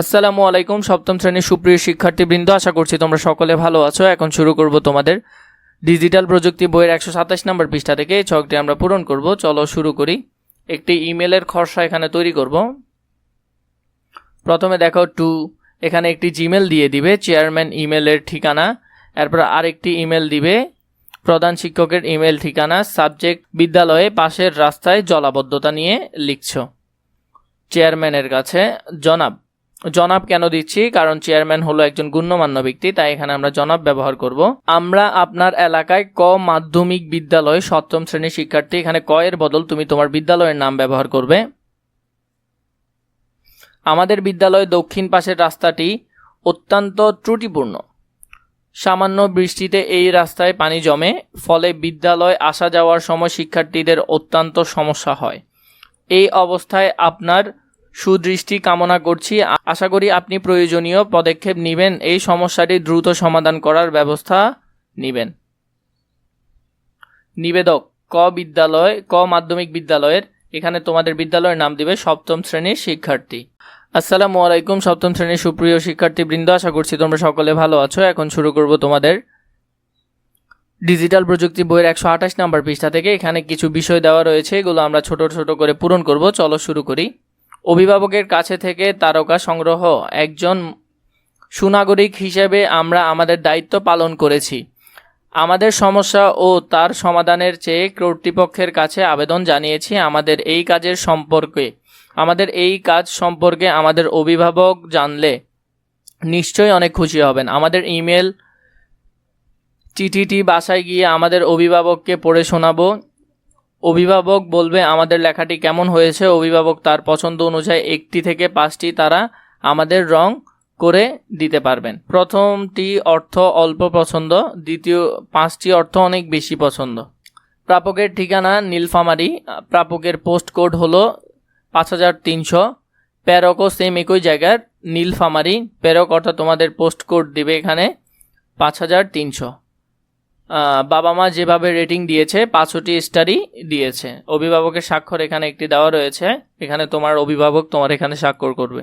আসসালামু আলাইকুম, সপ্তম শ্রেণির সুপ্রিয় শিক্ষার্থীবৃন্দ, আশা করছি তোমরা সকলে ভালো আছো। এখন শুরু করব তোমাদের ডিজিটাল প্রযুক্তি বইয়ের একশো সাতাশ নম্বর পৃষ্ঠা থেকে। এই ছকটি আমরা পূরণ করব। চলো শুরু করি। একটি ইমেলের খসড়া এখানে তৈরি করব। প্রথমে দেখো টু। এখানে একটি জিমেল দিয়ে দিবে, চেয়ারম্যান ইমেলের ঠিকানা। এরপর আরেকটি ইমেল দিবে, প্রধান শিক্ষকের ইমেল ঠিকানা, সাবজেক্ট বিদ্যালয়ে পাশের রাস্তায় জলাবদ্ধতা নিয়ে লিখছ। চেয়ারম্যানের কাছে, জনাব। জনাব কেন দিচ্ছি? কারণ চেয়ারম্যান হলো একজন গণ্যমান্য ব্যক্তি, তাই এখানে আমরা জনাব ব্যবহার করব। আমরা আপনার এলাকায় ক মাধ্যমিক বিদ্যালয় সপ্তম শ্রেণির শিক্ষার্থী, এখানে ক এর বদল তুমি তোমার বিদ্যালয়ের নাম ব্যবহার করবে। আমাদের বিদ্যালয় দক্ষিণ পাশের রাস্তাটি অত্যন্ত ত্রুটিপূর্ণ। সামান্য বৃষ্টিতে এই রাস্তায় পানি জমে, ফলে বিদ্যালয় আসা যাওয়ার সময় শিক্ষার্থীদের অত্যন্ত সমস্যা হয়। এই অবস্থায় আপনার সুদৃষ্টি কামনা করছি। আশা করি আপনি প্রয়োজনীয় পদক্ষেপ নেবেন। এই সমস্যাটি দ্রুত সমাধান করার ব্যবস্থা নেবেন। নিবেদক, ক বিদ্যালয়, ক মাধ্যমিক বিদ্যালয়ের। এখানে তোমাদের বিদ্যালয়ের নাম দিবে সপ্তম শ্রেণির শিক্ষার্থী। আসসালামু আলাইকুম, সপ্তম শ্রেণির সুপ্রিয় শিক্ষার্থীবৃন্দ। আশা করছি তোমরা সকলে ভালো আছো। এখন শুরু করব তোমাদের ডিজিটাল প্রযুক্তি বইয়ের একশো আঠাশ নাম্বার পৃষ্ঠা থেকে। এখানে কিছু বিষয় দেওয়া রয়েছে। এগুলো আমরা ছোট ছোট করে পূরণ করব। চলো শুরু করি। অভিভাবকের কাছে থেকে তারকা সংগ্রহ একজন সুনাগরিক হিসেবে আমরা আমাদের দায়িত্ব পালন করেছি। আমাদের সমস্যা ও তার সমাধানের চেয়ে কর্তৃপক্ষের কাছে আবেদন জানিয়েছি আমাদের এই কাজের সম্পর্কে। আমাদের এই কাজ সম্পর্কে আমাদের অভিভাবক জানলে নিশ্চয়ই অনেক খুশি হবেন। আমাদের ইমেল চিঠিটি বাসায় গিয়ে আমাদের অভিভাবককে পড়ে শোনাবো। অভিভাবক বলবে, আমাদের লেখাটি কেমন হয়েছে? অভিভাবক তার পছন্দ অনুযায়ী একটি থেকে পাঁচটি তারা আমাদের রং করে দিতে পারবেন। প্রথমটি অর্থ অল্প পছন্দ, দ্বিতীয়, পাঁচটি অর্থ অনেক বেশি পছন্দ। প্রাপকের ঠিকানা নীলফামারি। প্রাপকের পোস্ট কোড হলো পাঁচ হাজার তিনশো। প্যারকও সেম একই জায়গার, নীলফামারি। প্যারক অর্থাৎ তোমাদের পোস্ট কোড দিবে এখানে পাঁচ হাজার তিনশো। বাবা মা যেভাবে রেটিং দিয়েছে পাঁচশোটি স্টারই দিয়েছে। অভিভাবকের স্বাক্ষর এখানে একটি দেওয়া রয়েছে। এখানে তোমার অভিভাবক তোমার এখানে স্বাক্ষর করবে।